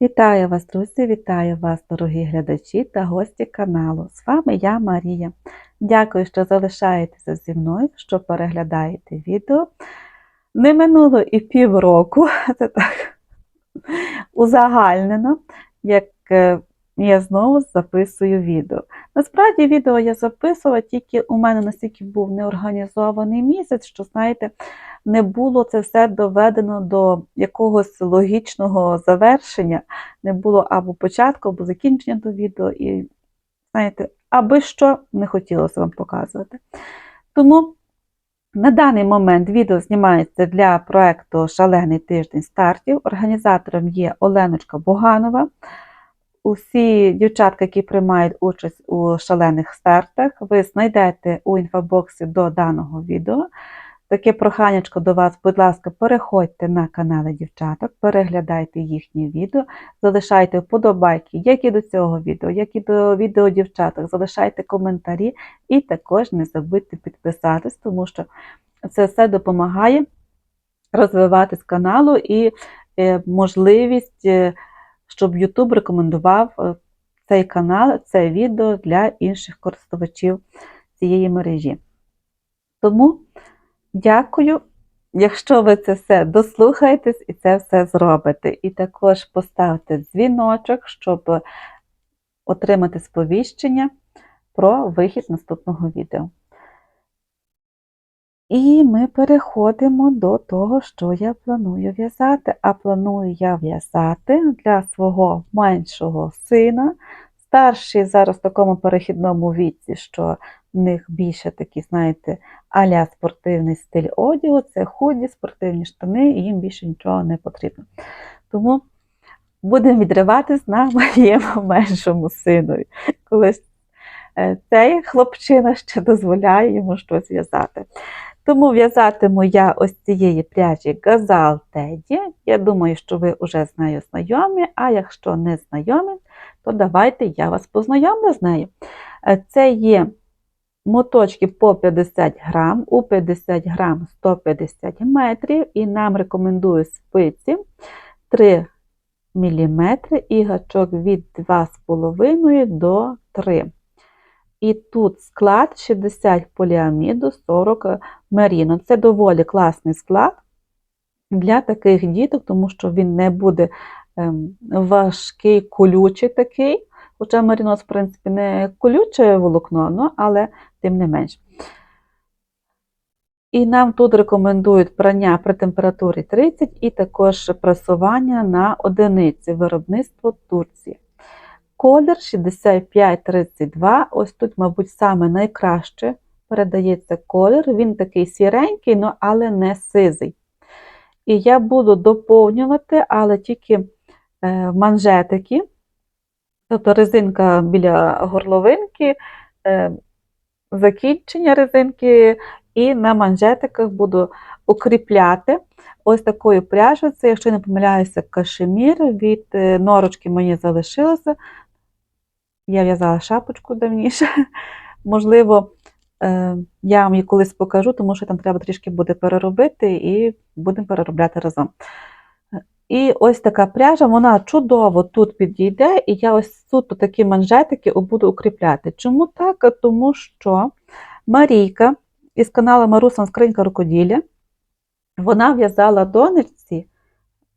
Вітаю вас, друзі! Вітаю вас, дорогі глядачі та гості каналу. З вами я, Марія. Дякую, що залишаєтеся зі мною, що переглядаєте відео. Не минуло і півроку, це так узагальнено, як е, я знову записую відео. Насправді, відео я записувала, тільки у мене настільки був неорганізований місяць, що, знаєте, не було це все доведено до якогось логічного завершення, не було або початку, або закінчення до відео, і, знаєте, аби що не хотілося вам показувати. Тому на даний момент відео знімається для проєкту Шалений тиждень стартів. Організатором є Оленочка Боганова. Усі дівчатки, які приймають участь у шалених стартах, ви знайдете у інфобоксі до даного відео. Таке проханячко до вас, будь ласка, переходьте на канали дівчаток, переглядайте їхні відео, залишайте вподобайки, як і до цього відео, як і до відео дівчаток, залишайте коментарі і також не забудьте підписатись, тому що це все допомагає розвиватись каналу і е, можливість, е, щоб YouTube рекомендував е, цей канал, це відео для інших користувачів цієї мережі. Тому Дякую, якщо ви це все дослухаєтесь і це все зробите. І також поставте дзвіночок, щоб отримати сповіщення про вихід наступного відео. І ми переходимо до того, що я планую в'язати. А планую я в'язати для свого меншого сина. Старший зараз в такому перехідному віці, що в них більше такі, знаєте, аля спортивний стиль одягу, це худі, спортивні штани, і їм більше нічого не потрібно. Тому будемо відриватись на моєму меншому синові. Колись е, цей хлопчина ще дозволяє йому щось в'язати. Тому в'язатиму я ось цієї пряжі Газал Теді. Я думаю, що ви вже з нею знайомі, а якщо не знайомі, то давайте я вас познайомлю з нею. Е, це є моточки по 50 грам, у 50 грам 150 метрів, і нам рекомендую спиці 3 мм і гачок від 2,5 до 3 і тут склад 60 поліаміду, 40 меріно. Це доволі класний склад для таких діток, тому що він не буде ем, важкий, колючий такий. Хоча марінос, в принципі, не колюче волокно, ну, але тим не менш. І нам тут рекомендують прання при температурі 30 і також пресування на одиниці виробництво Турції. Колір 6532. Ось тут, мабуть, саме найкраще передається колір. Він такий сіренький, ну, але не сизий. І я буду доповнювати, але тільки е, манжетики, тобто резинка біля горловинки, е, закінчення резинки, і на манжетиках буду укріпляти ось такою пряжею. Це, якщо не помиляюся, кашемір від е, норочки мені залишилося. Я в'язала шапочку давніше. Можливо, е, я вам її колись покажу, тому що там треба трішки буде переробити, і будемо переробляти разом. І ось така пряжа, вона чудово тут підійде, і я ось тут такі манжетики буду укріпляти. Чому так? Тому що Марійка із каналу Марусан Скринька рукоділля, вона в'язала донечці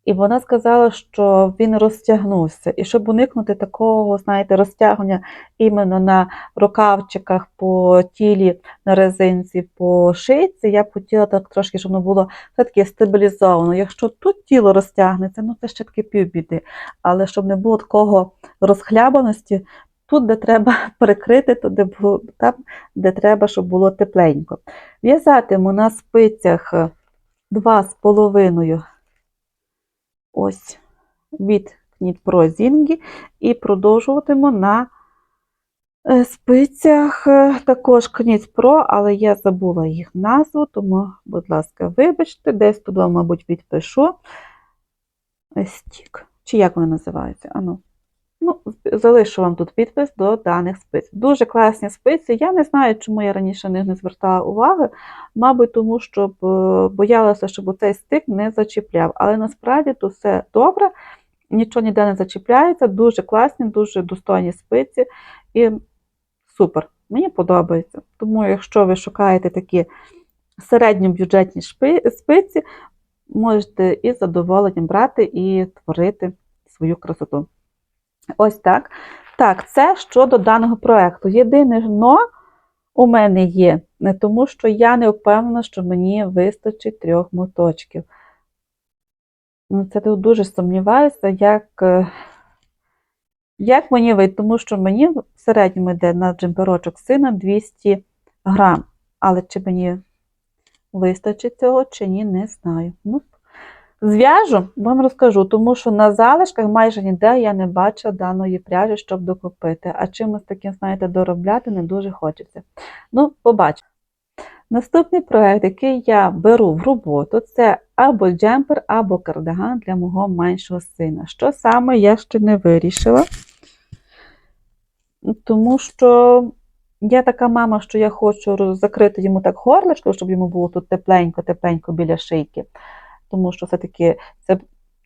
і вона сказала, що він розтягнувся. І щоб уникнути такого, знаєте, розтягування іменно на рукавчиках по тілі, на резинці, по шийці, я б хотіла так трошки, щоб воно було все-таки стабілізовано. Якщо тут тіло розтягнеться, ну це ще таки півбіди. Але щоб не було такого розхлябаності, тут, де треба прикрити, то де було, там, де треба, щоб було тепленько. В'язатиму на спицях 2,5 ось від Knit Зінгі і продовжуватиму на е, спицях е, також Knit про, але я забула їх назву, тому, будь ласка, вибачте, десь туди, мабуть, відпишу стік. Чи як вони називаються? Ану. Ну, Залишу вам тут підпис до даних спиць. Дуже класні спиці. Я не знаю, чому я раніше не звертала уваги. Мабуть, тому що е, боялася, щоб цей стик не зачіпляв. Але насправді тут все добре. нічого ніде не зачіпляється, дуже класні, дуже достойні спиці і супер. Мені подобається. Тому, якщо ви шукаєте такі середньобюджетні спиці, можете із задоволенням брати і творити свою красоту. Ось так. Так, це щодо даного проєкту. Єдине но у мене є, не тому що я не впевнена, що мені вистачить трьох моточків. Ну, це дуже сумніваюся, як, е, як мені вийде, тому що мені в середньому йде на джемперочок сина 200 грам. Але чи мені вистачить цього, чи ні, не знаю. Ну, зв'яжу, вам розкажу, тому що на залишках майже ніде я не бачила даної пряжі, щоб докупити. А чимось таким, знаєте, доробляти не дуже хочеться. Ну, побачимо. Наступний проєкт, який я беру в роботу, це або джемпер, або кардиган для мого меншого сина. Що саме я ще не вирішила, тому що я така мама, що я хочу закрити йому так горлишко, щоб йому було тут тепленько-тепленько біля шийки. Тому що все-таки це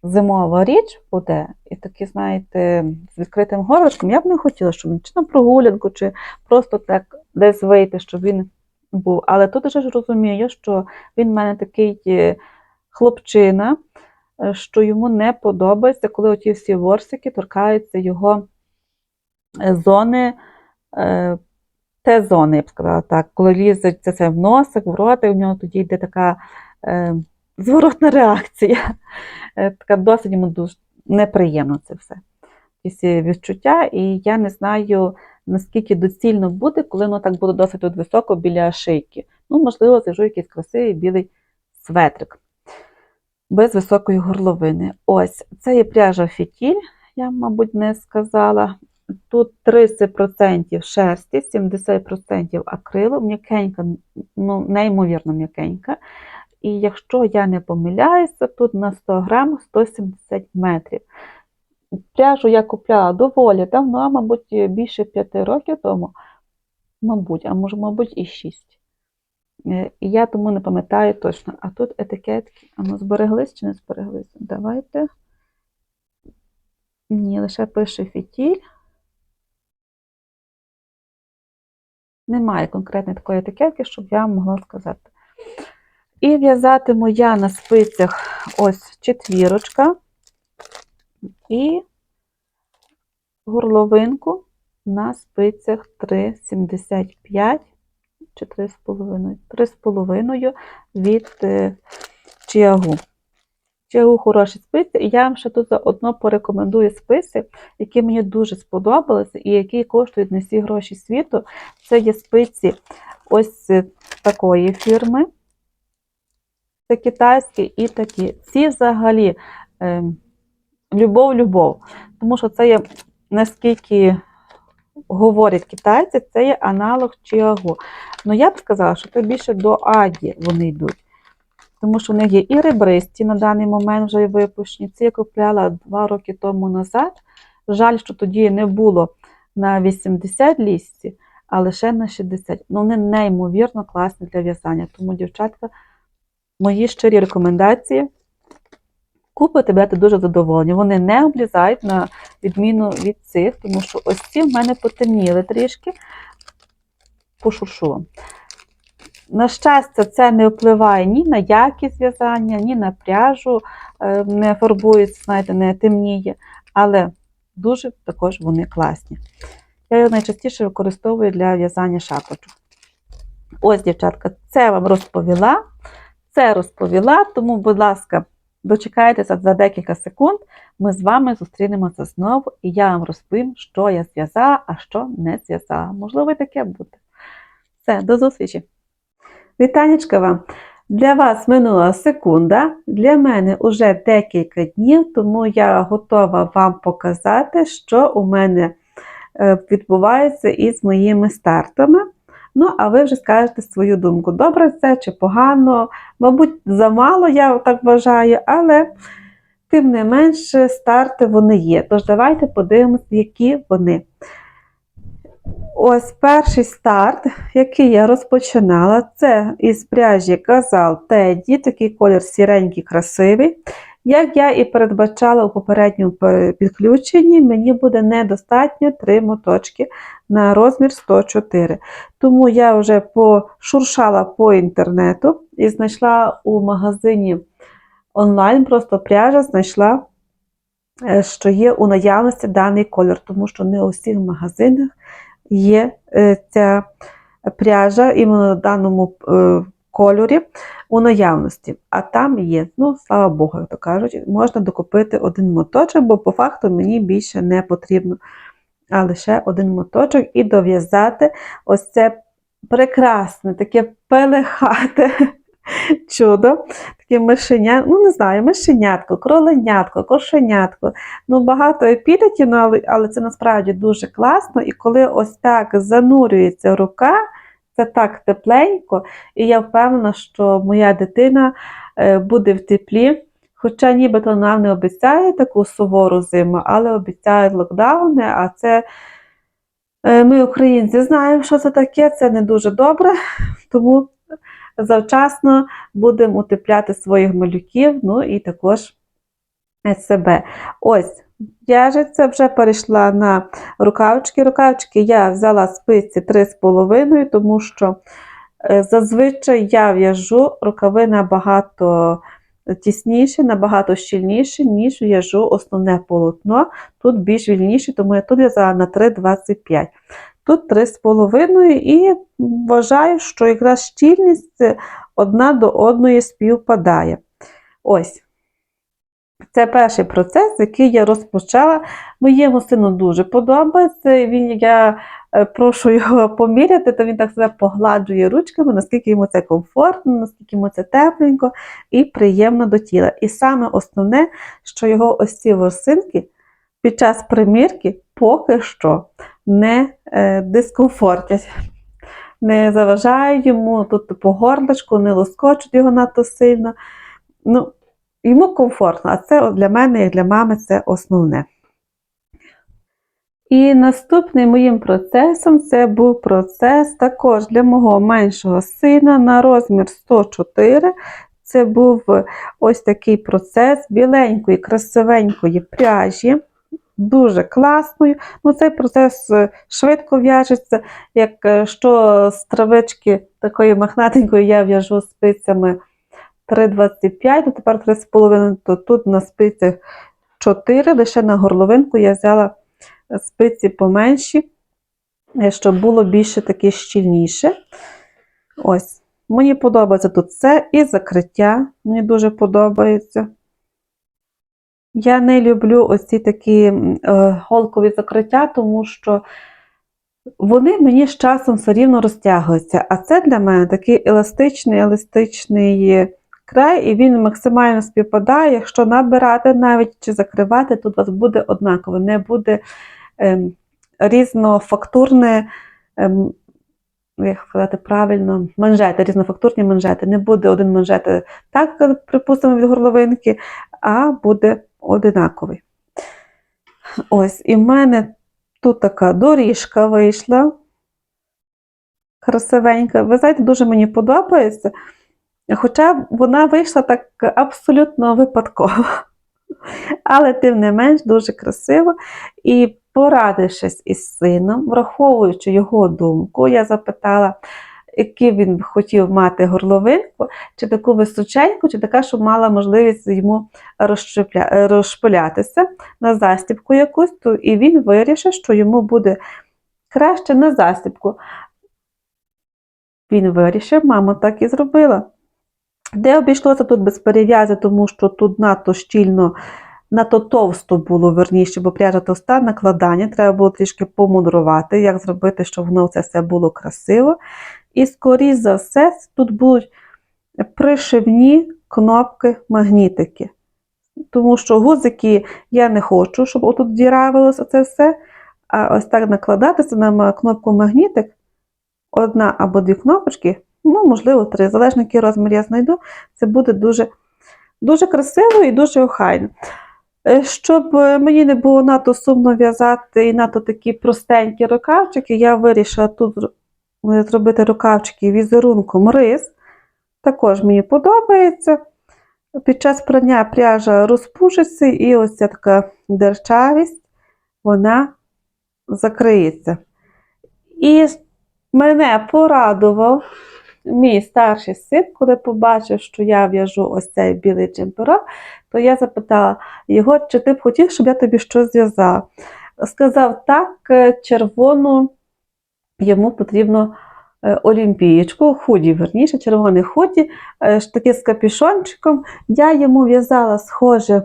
зимова річ буде, і такі, знаєте, з відкритим горлишком я б не хотіла, щоб чи на прогулянку, чи просто так десь вийти, щоб він був. Але тут вже ж розумію, що він в мене такий е, хлопчина, е, що йому не подобається, коли оті всі ворсики торкаються його е, зони, е, Т-зони, я б сказала так, коли лізе це в носик, в ротик, в нього тоді йде така зворотна реакція. Е, така досить йому дуже неприємно це все. Якісь відчуття, і я не знаю, наскільки доцільно буде, коли воно так буде досить от високо біля шийки. Ну, можливо, зв'яжу якийсь красивий білий светрик без високої горловини. Ось, це є пряжа фітіль, я, мабуть, не сказала. Тут 30% шерсті, 70% акрилу, м'якенька, ну, неймовірно м'якенька. І якщо я не помиляюся, тут на 100 грам 170 метрів. Пряжу я купляла доволі давно, мабуть, більше 5 років тому. Мабуть, а може, мабуть, і 6. Е, я тому не пам'ятаю точно. А тут етикетки. А ну збереглись чи не збереглись? Давайте. Ні, лише пише фітіль. Немає конкретної такої етикетки, щоб я могла сказати. І в'язатиму я на спицях ось четвірочка і горловинку на спицях 3,75 чи 3,5 3,5 від е, Чіагу. Чіагу хороші спиці, і я вам ще тут заодно порекомендую списи, які мені дуже сподобалися і які коштують не всі гроші світу. Це є спиці ось е, такої фірми. Це китайські і такі. Ці взагалі е, любов-любов. Тому що це є, наскільки говорять китайці, це є аналог Чіагу. Ну я б сказала, що це більше до Аді вони йдуть. Тому що в них є і ребристі на даний момент вже випущені. Ці я купляла два роки тому назад. Жаль, що тоді не було на 80 лісці, а лише на 60. Ну, вони неймовірно класні для в'язання. Тому, дівчатка, мої щирі рекомендації. Купити будете дуже задоволені. Вони не облізають на відміну від цих, тому що ось ці в мене потемніли трішки. Пошуршу вам. На щастя, це не впливає ні на якість в'язання, ні на пряжу, е, не фарбується, знаєте, не темніє, але дуже також вони класні. Я їх найчастіше використовую для в'язання шапочок. Ось, дівчатка, це вам розповіла. Це розповіла, тому, будь ласка, дочекайтеся за декілька секунд. Ми з вами зустрінемося знову, і я вам розповім, що я зв'язала, а що не зв'язала. Можливо, таке буде. Все, до зустрічі! Вітанечка вам! Для вас минула секунда, для мене вже декілька днів, тому я готова вам показати, що у мене е, відбувається із моїми стартами. Ну, а ви вже скажете свою думку, добре це чи погано. Мабуть, замало, я так вважаю, але тим не менше старти вони є. Тож давайте подивимося, які вони. Ось перший старт, який я розпочинала, це із пряжі Казал Теді, такий колір сіренький, красивий. Як я і передбачала у попередньому підключенні, мені буде недостатньо 3 моточки на розмір 104. Тому я вже пошуршала по інтернету і знайшла у магазині онлайн, просто пряжа знайшла, е, що є у наявності даний колір, тому що не у всіх магазинах є е, ця пряжа іменно в даному е, кольорі у наявності. А там є, ну, слава Богу, як то кажуть, можна докупити один моточок, бо по факту мені більше не потрібно, а лише один моточок і дов'язати ось це прекрасне, таке пелехате чудо, таке мишеня, ну не знаю, мишенятко, кроленятко, кошенятко. Ну, багато епітетів, ну, але, але це насправді дуже класно. І коли ось так занурюється рука, це так тепленько, і я впевнена, що моя дитина е, буде в теплі. Хоча нібито нам не обіцяє таку сувору зиму, але обіцяють локдауни, а це е, ми, українці, знаємо, що це таке, це не дуже добре, тому завчасно будемо утепляти своїх малюків, ну і також е, себе. Ось, в'яжеться, вже перейшла на рукавички. Рукавички я взяла спиці 3,5, тому що е, зазвичай я в'яжу рукави набагато тісніше, набагато щільніше, ніж в'яжу основне полотно. Тут більш вільніше, тому я тут в'язала на 3,25. Тут 3,5 і вважаю, що якраз щільність одна до одної співпадає. Ось. Це перший процес, який я розпочала. Моєму сину дуже подобається. Він, я е, прошу його поміряти, то він так себе погладжує ручками, наскільки йому це комфортно, наскільки йому це тепленько і приємно до тіла. І саме основне, що його ось ці ворсинки під час примірки поки що не е, дискомфортять. Не заважають йому тут по горлочку, не лоскочуть його надто сильно. Ну, йому комфортно, а це для мене, як для мами, це основне. І наступним моїм процесом це був процес також для мого меншого сина на розмір 104. Це був ось такий процес біленької, красивенької пряжі. Дуже класною. Ну, цей процес е, швидко в'яжеться. Як е, з травички такої махнатенької я в'яжу спицями 3,25, то тепер 3,5, то тут на спицях 4, лише на горловинку я взяла спиці поменші, е, щоб було більше таке щільніше. Ось. Мені подобається тут це і закриття. Мені дуже подобається. Я не люблю ось ці такі е, голкові закриття, тому що вони мені з часом все рівно розтягуються. А це для мене такий еластичний, еластичний край, і він максимально співпадає. Якщо набирати навіть чи закривати, тут у вас буде однаково, не буде ем, різнофактурне, ем, як сказати правильно, манжети, різнофактурні манжети. Не буде один манжет так, припустимо, від горловинки, а буде одинаковий. Ось, і в мене тут така доріжка вийшла. Красивенька. Ви знаєте, дуже мені подобається. Хоча вона вийшла так абсолютно випадково. Але, тим не менш, дуже красиво. І порадившись із сином, враховуючи його думку, я запитала, який він хотів мати горловинку, чи таку височеньку, чи така, щоб мала можливість йому розшпилятися на застібку якусь, то і він вирішив, що йому буде краще на застібку. Він вирішив, мама так і зробила. Де обійшлося тут без перев'язі, тому що тут надто щільно, надто товсто було верніше, бо пряжа товста накладання, треба було трішки помудрувати, як зробити, щоб воно це все було красиво. І, скоріш за все, тут будуть пришивні кнопки магнітики. Тому що гузики я не хочу, щоб отут діравилося це все. А ось так накладатися на кнопку магнітик, одна або дві кнопочки, ну, можливо, три, залежно який розмір я знайду, це буде дуже, дуже красиво і дуже охайно. Е, Щоб е, мені не було надто сумно в'язати і надто такі простенькі рукавчики, я вирішила тут е, зробити рукавчики візерунком рис. Також мені подобається. Під час прання пряжа розпушиться і ось ця така дерчавість, вона закриється. І мене порадував мій старший син, коли побачив, що я в'яжу ось цей білий джемпера, то я запитала його, чи ти б хотів, щоб я тобі щось зв'язала. Сказав так, е, червону йому потрібно е, олімпієчку, худі, верніше, червоний худі, е, таки з капюшончиком. Я йому в'язала схоже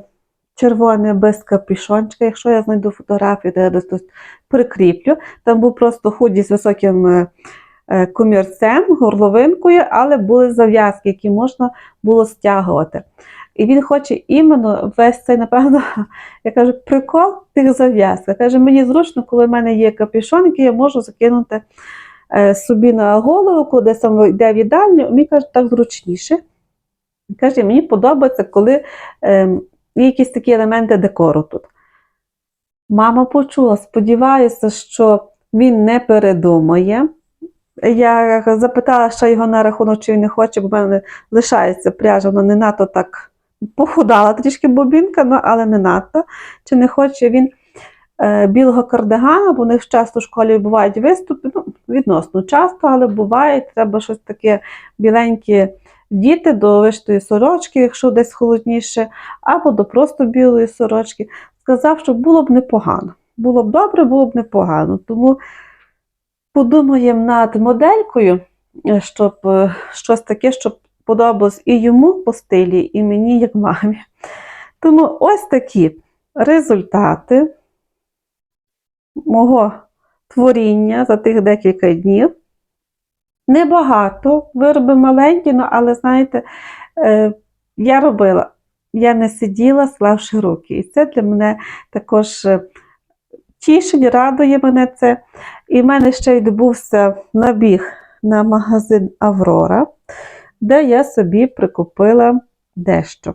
червоне без капюшончика. Якщо я знайду фотографію, то я десь прикріплю. Там був просто худі з високим комірцем, горловинкою, але були зав'язки, які можна було стягувати. І він хоче іменно весь цей, напевно, я кажу, прикол тих зав'язках. Каже, мені зручно, коли в мене є капюшон, який я можу закинути е, собі на голову, коли саме йде в їдальню, мені каже, так зручніше. Каже, мені подобається, коли е, є якісь такі елементи декору тут. Мама почула, сподіваюся, що він не передумає. Я запитала ще його на рахунок, чи він не хоче, бо в мене лишається пряжа, вона не надто так похудала трішки бобінка, ну, але не надто. Чи не хоче він е, білого кардигана, бо у них часто в школі бувають виступи, ну, відносно часто, але буває, треба щось таке біленьке діти до виштої сорочки, якщо десь холодніше, або до просто білої сорочки. Сказав, що було б непогано. Було б добре, було б непогано. Тому подумаємо над моделькою, е, щоб е, щось таке, щоб подобалось і йому по стилі, і мені, як мамі. Тому ось такі результати мого творіння за тих декілька днів. Небагато, вироби маленькі, ну, але знаєте, е, я робила, я не сиділа, склавши руки. І це для мене також тішить, радує мене це. І в мене ще відбувся набіг на магазин Аврора, де я собі прикупила дещо.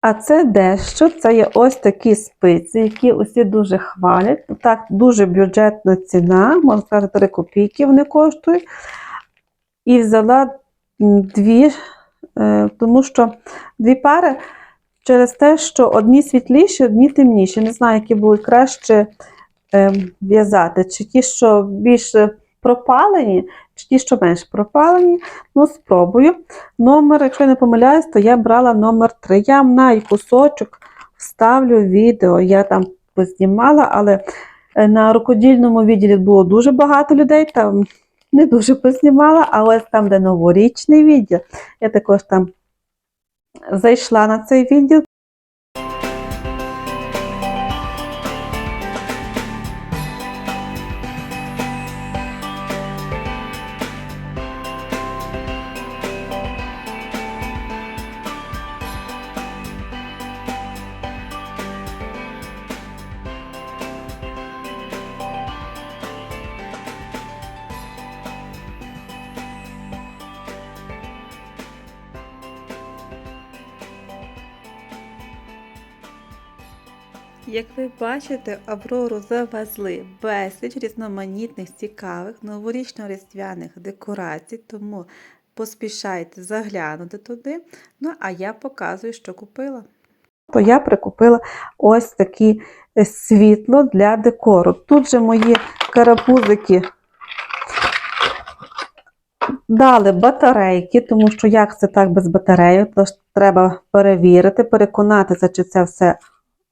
А це дещо, це є ось такі спиці, які усі дуже хвалять. Так, дуже бюджетна ціна, можна сказати, 3 копійки вони коштують. І взяла дві, е, тому що дві пари через те, що одні світліші, одні темніші. Не знаю, які будуть краще в'язати. Чи ті, що більш пропалені, чи ті, що менш пропалені. Ну, спробую. Номер, якщо я не помиляюсь, то я брала номер 3. Я на кусочок вставлю відео. Я там познімала, але е, на рукодільному відділі було дуже багато людей. Там не дуже познімала, а ось там, де новорічний відділ, я також там зайшла на цей відділ. Як ви бачите, Аврору завезли безліч різноманітних, цікавих новорічно-різдвяних декорацій, тому поспішайте заглянути туди. Ну, а я показую, що купила. То я прикупила ось такі е, світло для декору. Тут же мої карапузики дали батарейки, тому що як це так без батареї, тож треба перевірити, переконатися, чи це все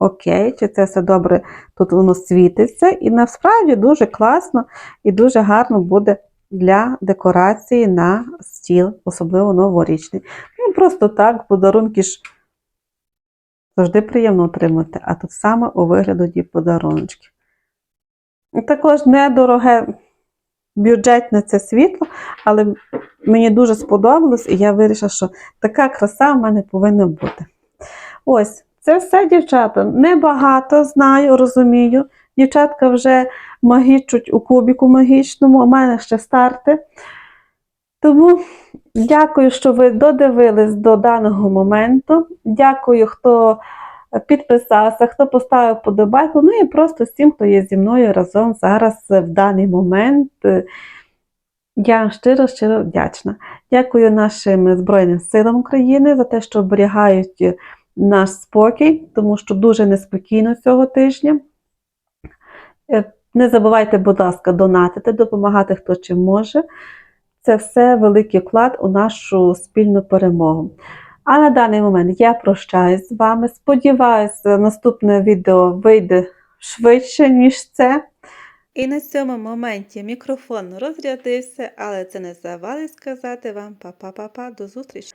окей, чи це все добре, тут воно світиться. І насправді дуже класно і дуже гарно буде для декорації на стіл, особливо новорічний. Ну, просто так, подарунки ж завжди приємно отримати, а тут саме у вигляді подаруночки. І також недороге бюджетне це світло, але мені дуже сподобалось, і я вирішила, що така краса в мене повинна бути. Ось. Це все, дівчата. Небагато знаю, розумію. Дівчатка вже магічуть у кубіку магічному, у мене ще старти. Тому дякую, що ви додивились до даного моменту. Дякую, хто підписався, хто поставив подобайку. Ну і просто всім, хто є зі мною разом зараз в даний момент. Я щиро, щиро вдячна. Дякую нашим Збройним силам України за те, що оберігають наш спокій, тому що дуже неспокійно цього тижня. Е, Не забувайте, будь ласка, донатити, допомагати хто чим може. Це все великий вклад у нашу спільну перемогу. А на даний момент я прощаюсь з вами. Сподіваюся, наступне відео вийде швидше, ніж це. І на цьому моменті мікрофон розрядився, але це не завадить сказати вам па-па-па-па, до зустрічі!